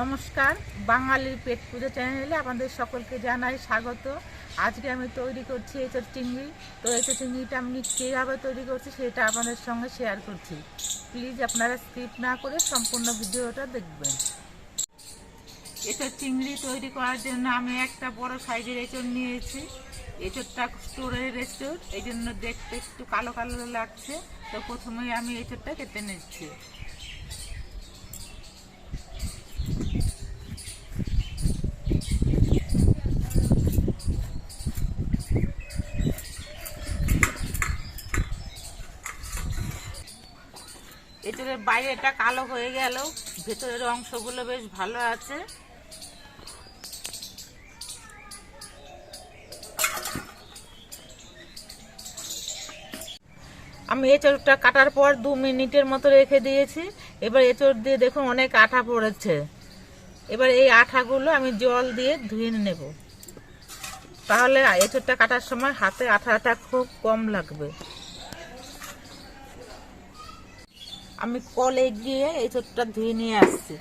নমস্কার, বাঙালির পেট পুজো চ্যানেলে আমাদের সকলকে জানাই স্বাগত। আজকে আমি তৈরি করছি এঁচড় চিংড়ি। তো এঁচড় চিংড়িটা আমি কীভাবে তৈরি করছি সেটা আপনাদের সঙ্গে শেয়ার করছি। প্লিজ আপনারা স্কিপ না করে সম্পূর্ণ ভিডিওটা দেখবেন। এঁচড় চিংড়ি তৈরি করার জন্য আমি একটা বড় সাইজের এঁচড় নিয়েছি। এঁচড়টা স্টোরের এঁচড়। এই জন্য দেখতে একটু কালো কালো লাগছে। তো প্রথমেই আমি এঁচড়টা কেটে নিচ্ছি। এঁচড়ের বাইরেটা কালো হয়ে গেল ভেতরের অংশগুলো বেশ ভালো আছে। আমি এঁচড়টা কাটার পর দু মিনিটের মতো রেখে দিয়েছি। এবার এঁচড় দিয়ে দেখুন অনেক আঠা পড়েছে। এবার এই আঠাগুলো আমি জল দিয়ে ধুয়ে নেব। তাহলে এঁচড়টা কাটার সময় হাতে আঠাটা খুব কম লাগবে। আমি কলে গিয়ে এই চোটটা ধুয়ে নিয়ে আসছি।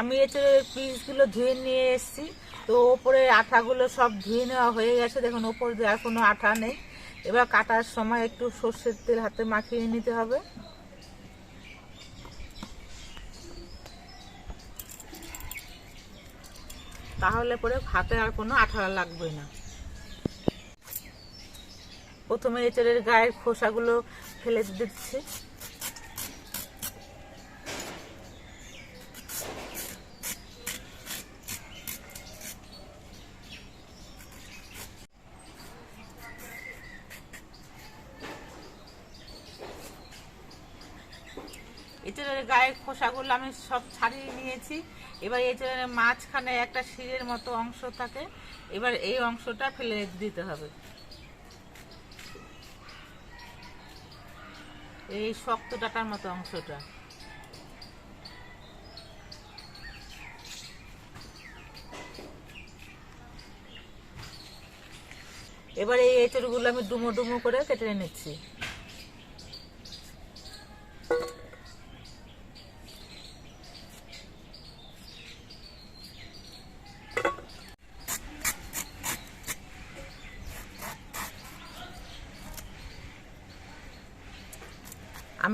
আমি এঁচড়ের পিসগুলো ধুয়ে নিয়ে এসেছি। তো ওপরে আঠাগুলো সব ধুয়ে নেওয়া হয়ে গেছে। দেখুন, ওপর আর কোনো আঠা নেই। এবার কাটার সময় একটু সর্ষের তেল হাতে মাখিয়ে নিতে হবে। তাহলে পরে হাতে আর কোনো আঠারা লাগবে না। প্রথমে এঁচড়ের গায়ের খোসাগুলো ফেলে দিচ্ছি। এঁচড়ের গায়ের খোসাগুলো আমি সব ছাড়িয়ে নিয়েছি। এবার এঁচড়ের মাঝখানে একটা শিরের মতো অংশ থাকে। এবার এই অংশটা ফেলে দিতে হবে। এই শক্ত ডাটার মতো অংশটা। এবার এই এঁচড়গুলো আমি ডুমো ডুমো করে কেটে নিচ্ছি।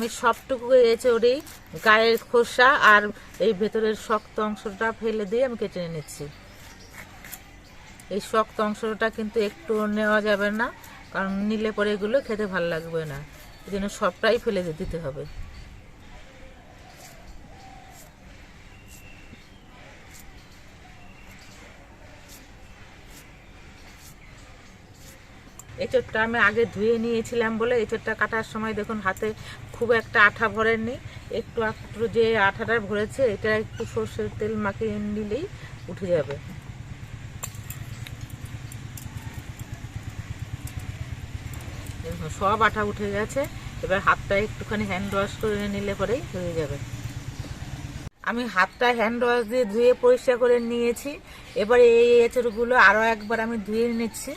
আমি সবটুকু এঁচড়ি গায়ের খোসা আর এই ভেতরের শক্ত অংশটা ফেলে দিয়ে আমি কেটে নিচ্ছি। এই শক্ত অংশটা কিন্তু একটু নেওয়া যাবে না, কারণ নিলে পরে এগুলো খেতে ভালো লাগবে না। এই জন্য সবটাই ফেলে দিতে হবে। এঁচড়টা আমি আগে ধুয়ে নিয়েছিলাম বলে এঁচড়টা কাটার সময় দেখুন হাতে খুব একটা আঠা ভরেননি একটু একটু যে আঠাটা ভরেছে, এটা একটু সর্ষের তেল মাখিয়ে নিলেই উঠে যাবে। দেখুন, সব আঠা উঠে গেছে। এবার হাতটা একটুখানি হ্যান্ড ওয়াশ করে নিলে পরেই হয়ে যাবে। আমি হাতটা হ্যান্ড ওয়াশ দিয়ে ধুয়ে পরিষ্কার করে নিয়েছি। এবারে এই এঁচড়গুলো আরও একবার আমি ধুয়ে নিচ্ছি।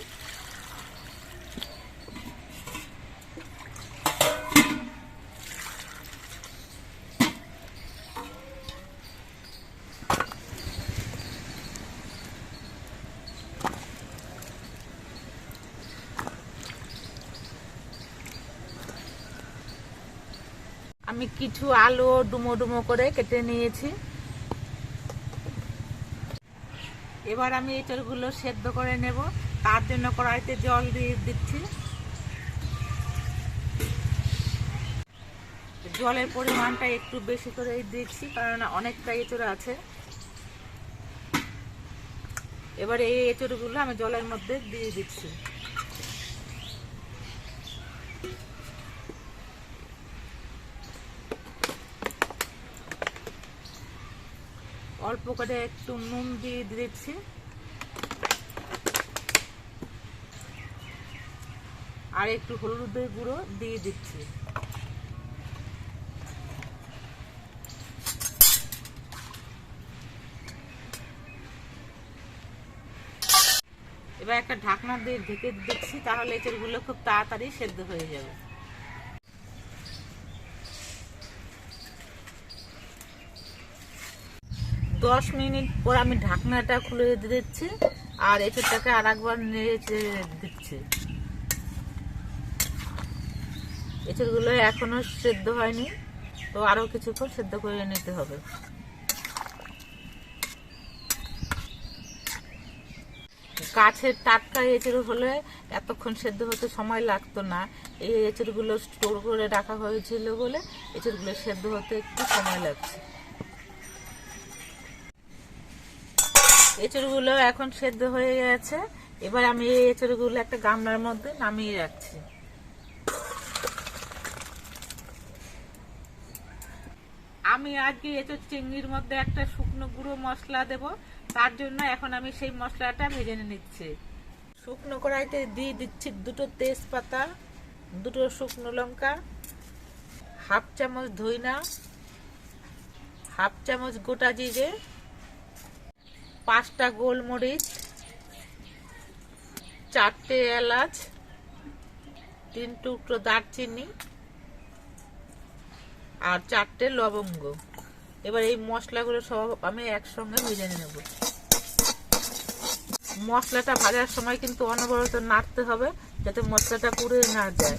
আমি কিছু আলু ডুমো ডুমো করে কেটে নিয়েছি। এবার আমি এঁচড়গুলো সেদ্ধ করে নেব। তার জন্য কড়াইতে জল দিয়ে দিচ্ছি। জলের পরিমাণটা একটু বেশি করে দিচ্ছি, কারণ অনেকটা এঁচড় আছে। এবার এই এঁচড়গুলো আমি জলের মধ্যে দিয়ে দিচ্ছি। অল্প করে একটু নুন দিয়ে দিয়েছি। আর একটু হলুদের গুঁড়ো দিয়ে দিচ্ছি। এবার একটা ঢাকনা দিয়ে ঢেকে দিচ্ছি, তাহলে এঁচড়গুলো খুব তাড়াতাড়ি সেদ্ধ হয়ে যাবে। দশ মিনিট পর আমি ঢাকনাটা খুলে দিচ্ছি আর এঁচড়টাকে আর একবার নেড়ে দিচ্ছি। এঁচড়গুলো এখনও সেদ্ধ হয়নি, তো আরও কিছুক্ষণ সেদ্ধ করে নিতে হবে। গাছের টাটকা এঁচড় হলে এতক্ষণ সেদ্ধ হতে সময় লাগতো না। এই এঁচড়গুলো স্টোর করে রাখা হয়েছিল বলে এঁচড়গুলো সেদ্ধ হতে একটু সময় লাগছে। এঁচড়গুলো এখন সেদ্ধ হয়ে গেছে। এবার আমি এই এঁচড়গুলো একটা গামলার মধ্যে নামিয়ে রাখছি। আমি আজকে এঁচড় চিংড়ির মধ্যে একটা শুকনো গুঁড়ো মশলা দেব। তার জন্য এখন আমি সেই মশলাটা ভেজে নিচ্ছি। শুকনো কড়াইতে দিয়ে দিচ্ছি দুটো তেজপাতা, দুটো শুকনো লঙ্কা, হাফ চামচ ধইনা, হাফ চামচ গোটা জিরে পাঁচটা গোলমরিচ, চারটে এলাচ, তিন টুকরো দারচিনি আর চারটে লবঙ্গ। এবার এই মশলাগুলো সব আমি একসঙ্গে ভেজে নেব। মশলাটা ভাজার সময় কিন্তু অনবরত নাড়তে হবে যাতে মশলাটা পুড়ে না যায়।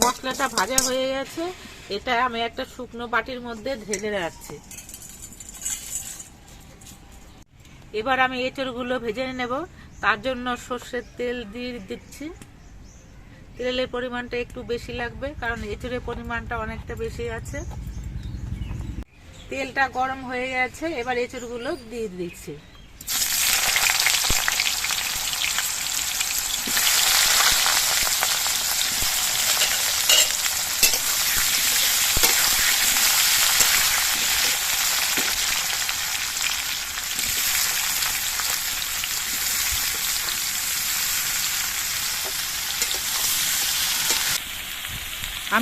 মশলাটা ভাজা হয়ে গেছে। এটা আমি একটা শুকনো বাটির মধ্যে ঢেলে রাখছি। এবার আমি এঁচড়গুলো ভেজে নেব। তার জন্য সর্ষের তেল দিয়ে দিচ্ছি। তেলের পরিমাণটা একটু বেশি লাগবে, কারণ এঁচড়ের পরিমাণটা অনেকটা বেশি আছে। তেলটা গরম হয়ে গেছে, এবার এঁচড়গুলো দিয়ে দিচ্ছি।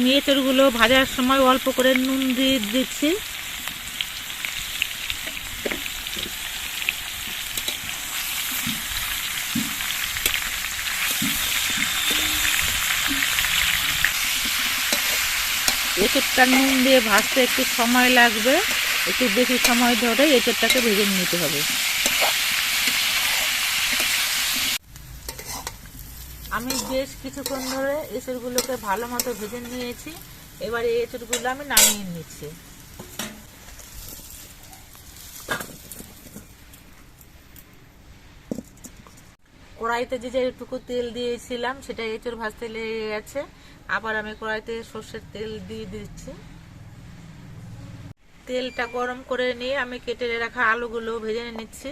আমি এঁচড়গুলো ভাজার সময় অল্প করে নুন দিয়ে দিচ্ছি। এঁচড়টা নুন দিয়ে ভাজতে একটু সময় লাগবে। একটু বেশি সময় ধরে এঁচড়টাকে ভেজে নিতে হবে। আমি বেশ কিছুক্ষণ ধরে এঁচড়গুলোকে ভালো মতো ভেজে নিয়েছি। এবার এই এঁচড়গুলো আমি নামিয়ে নিচ্ছি। কড়াইতে যে যেটুকু তেল দিয়েছিলাম, সেটা এঁচড় ভাজতে লেগে গেছে। আবার আমি কড়াইতে সর্ষের তেল দিয়ে দিচ্ছি। তেলটা গরম করে নিয়ে আমি কেটে রাখা আলুগুলো ভেজে নিচ্ছি।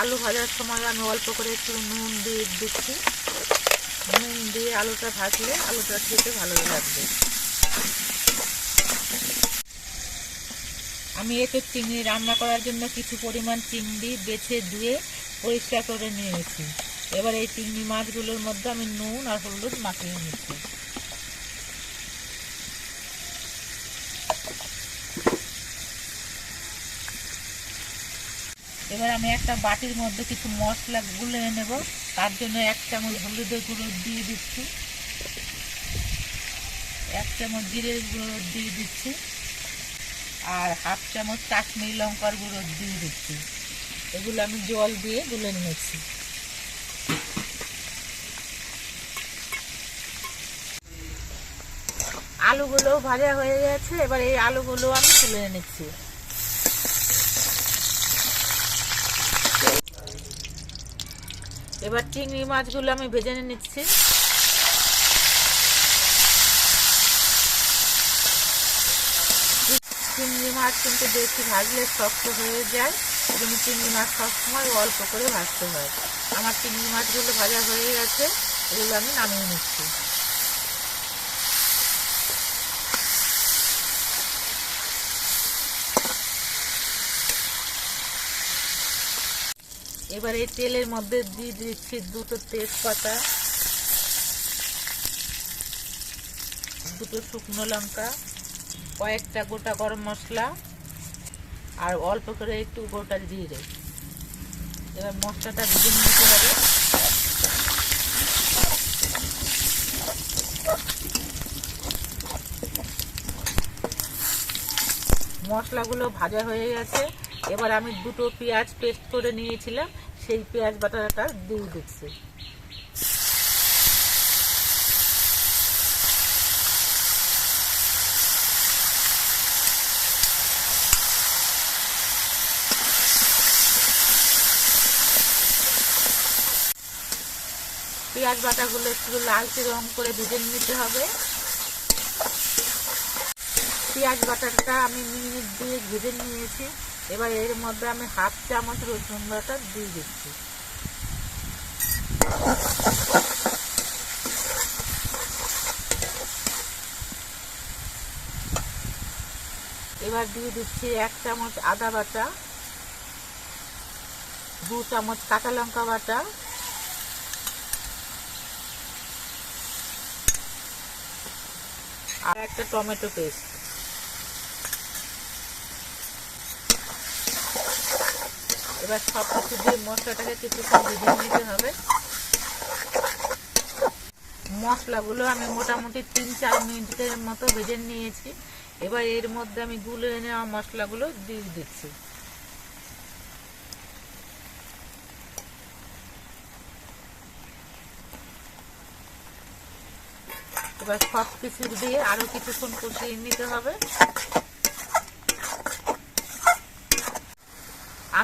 আলু ভাজার সময় আমি অল্প করে একটু নুন দিয়ে দিচ্ছি। নুন দিয়ে আলুটা ভাজলে আলুটা খেতে ভালো লাগবে। আমি এতে চিংড়ি রান্না করার জন্য কিছু পরিমাণ চিংড়ি বেছে ধুয়ে পরিষ্কার করে নিয়েছি। এবার এই চিংড়ি মাছগুলোর মধ্যে আমি নুন আর হলুদ মাখিয়ে নিচ্ছি। এবার আমি একটা বাটির মধ্যে কিছু মশলা গুলে নেব। তার জন্য এক চামচ হলুদের গুঁড়ো দিয়ে দিচ্ছি। এক চামচ জিরের গুঁড়ো দিয়ে দিচ্ছি। আর হাফ চামচ কাশ্মীরি লঙ্কার গুঁড়ো দিয়ে দিচ্ছি। এগুলো আমি জল দিয়ে গুলে নিয়েছি। আলুগুলো ভাজা হয়ে গেছে। এবার এই আলুগুলো আমি তুলে নিচ্ছি এবার চিংড়ি মাছগুলো আমি ভেজে নিচ্ছি। চিংড়ি মাছ কিন্তু বেশি ভাজলে শক্ত হয়ে যায় এবং চিংড়ি মাছ সবসময় অল্প করে ভাজতে হয়। আমার চিংড়ি মাছগুলো ভাজা হয়ে গেছে, এগুলো আমি নামিয়ে নিচ্ছি। এবার এই তেলের মধ্যে দিয়ে দিচ্ছি দুটো তেজপাতা, দুটো শুকনো লঙ্কা, কয়েকটা গোটা গরম মশলা, আর অল্প করে একটু গোটা জিরে। এবার মশলাটা ভেজে নিতে হবে। মশলাগুলো ভাজা হয়ে গেছে। এবার আমি দুটো পেঁয়াজ পেস্ট করে নিয়েছিলাম। সেই পেঁয়াজ বাটাটা দিয়ে দিচ্ছি। পেঁয়াজ বাটাগুলো একটু লালচে রং করে ভেজে নিতে হবে। পেঁয়াজ বাটাটা আমি মিনিট দিয়ে ভেজে নিয়েছি। এবার এর মধ্যে আমি হাফ চামচ রসুন বাটা দিয়ে দিচ্ছি। এবার দিয়ে দিচ্ছি এক চামচ আদা বাটা, দু চামচ কাঁচা লঙ্কা বাটা, আর একটা টমেটো পেস্ট। এবার সব কিছু দিয়ে মশলাটাকে কিছুক্ষণ ভেজে নিতে হবে। মশলাগুলো আমি মোটামুটি তিন চার মিনিটের মতো ভেজে নিয়েছি। এবার এর মধ্যে আমি গুলে নেওয়া মশলাগুলো দিয়ে দিচ্ছি। এবার সব কিছু দিয়ে আরও কিছুক্ষণ কষিয়ে নিতে হবে।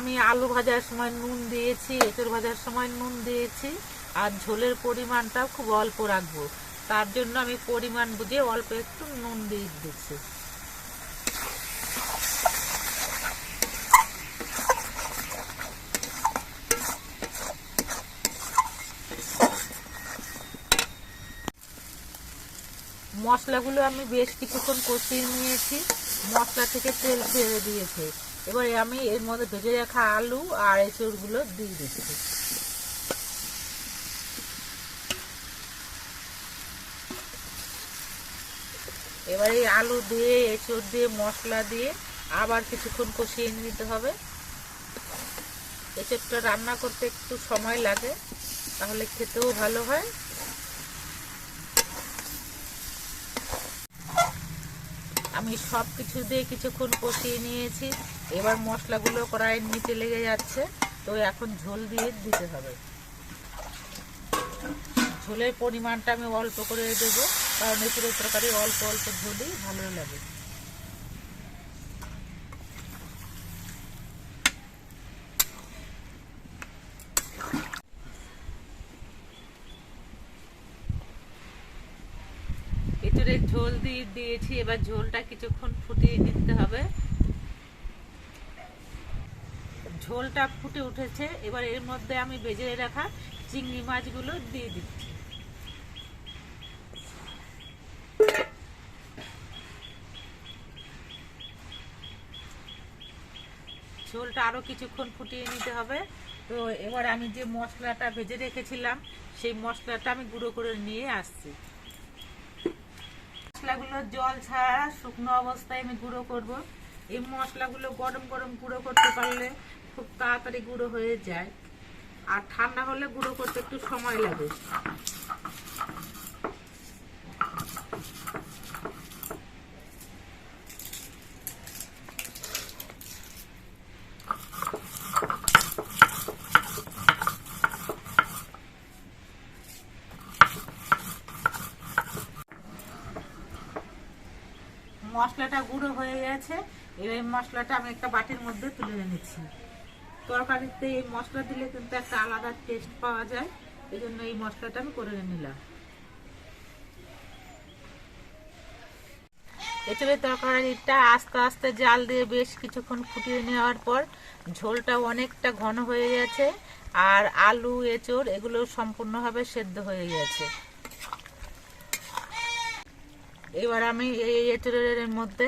আমি আলু ভাজার সময় নুন দিয়েছি, এঁচড় ভাজার সময় নুন দিয়েছি, আর ঝোলের পরিমাণটাও খুব অল্প রাখব। তার জন্য আমি পরিমাণ বুঝে অল্প একটু নুন দিয়ে দিচ্ছি। মশলাগুলো আমি বেশ কিছুক্ষণ কষিয়ে নিয়েছি। মশলা থেকে তেল ছেড়ে দিয়েছে। এবারে আমি এর মধ্যে ভেজে রাখা আলু আর এঁচড়গুলো দিয়ে দিচ্ছি। এবারে আলু দিয়ে, এঁচড় দিয়ে, মশলা দিয়ে আবার কিছুক্ষণ কষিয়ে নিতে হবে। এঁচড়টা রান্না করতে একটু সময় লাগে, তাহলে খেতেও ভালো হয়। আমি সব কিছু দিয়ে কিছুক্ষণ কষিয়ে নিয়েছি। এবার মশলাগুলো কড়াইয়ের নিচে লেগে যাচ্ছে। তো এখন ঝোল দিয়ে দিতে হবে। ঝোলের পরিমাণটা আমি অল্প করে দেবো, কারণ এঁচুড়ের তরকারি অল্প অল্প ঝোলই ভালো লাগে এঁচুড়ের ঝোল দিয়ে দিয়েছি, এবার ঝোলটা কিছুক্ষণ ফুটিয়ে নিতে হবে। ঝোলটা ফুটে উঠেছে, এবার এর মধ্যে আমি বেজে রাখা চিংড়ি মাছগুলো দিয়ে দিচ্ছি। ঝোলটা আরও কিছুক্ষণ ফুটিয়ে নিতে হবে। তো এবার আমি যে মশলাটা ভেজে রেখেছিলাম, সেই মশলাটা আমি গুঁড়ো করে নিয়ে আসছি। মশলাগুলো জল ছাড়া শুকনো অবস্থায় আমি গুঁড়ো করব। এই মশলাগুলো গরম গরম গুঁড়ো করতে পারলে খুব তাড়াতাড়ি গুঁড়ো হয়ে যায়। আর ঠান্ডা হলে গুঁড়ো করতে একটু সময় লাগে। মশলাটা গুঁড়ো হয়ে গেছে। এবার মশলাটা আমি একটা বাটির মধ্যে তুলে নিচ্ছি। তরকারিতে এই মশলা দিলে কিন্তু একটা আলাদা টেস্ট পাওয়া যায়। এই জন্য এই মশলাটা আমি করে নিলাম। এছাড়া তরকারিটা আস্তে আস্তে জাল দিয়ে বেশ কিছুক্ষণ ফুটিয়ে নেওয়ার পর ঝোলটা অনেকটা ঘন হয়ে গেছে। আর আলু, এঁচড় এগুলো সম্পূর্ণভাবে সেদ্ধ হয়ে গেছে। এবার আমি এই এঁচুড়ের মধ্যে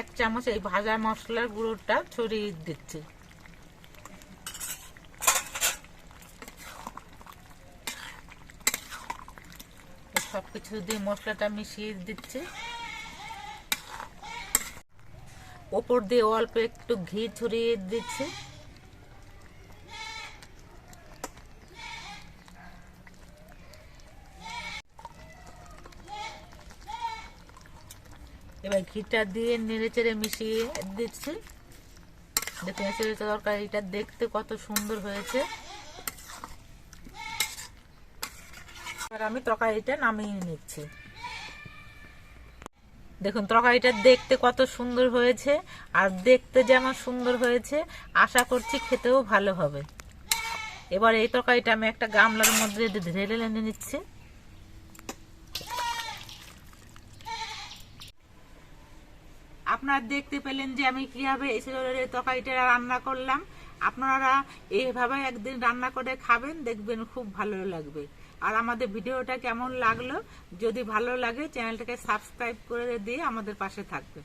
এক চামচ এই ভাজা মশলার গুঁড়োটা ছড়িয়ে দিচ্ছি। সব কিছু দিয়ে মশলাটা মিশিয়ে দিচ্ছি। ওপর দিয়ে অল্প একটু ঘি ছড়িয়ে দিচ্ছি। এবার ঘিটা দিয়ে নেড়ে চেড়ে মিশিয়ে দিচ্ছি। দেখুন এসে তরকারিটা দেখতে কত সুন্দর হয়েছে। এবার আমি তরকারিটা নামিয়ে নিচ্ছি। দেখুন, তরকারিটা দেখতে কত সুন্দর হয়েছে আর দেখতে যেমন সুন্দর হয়েছে, আশা করছি খেতেও ভালো হবে। এবার এই তরকারিটা আমি একটা গামলার মধ্যে ঢেলে নিচ্ছি। আপনারা দেখতে পেলেন যে আমি কীভাবে এসে তকাইটা রান্না করলাম। আপনারা এইভাবে একদিন রান্না করে খাবেন, দেখবেন খুব ভালো লাগবে। আর আমাদের ভিডিওটা কেমন লাগল, যদি ভালো লাগে, চ্যানেলটাকে সাবস্ক্রাইব করে দিয়ে আমাদের পাশে থাকবে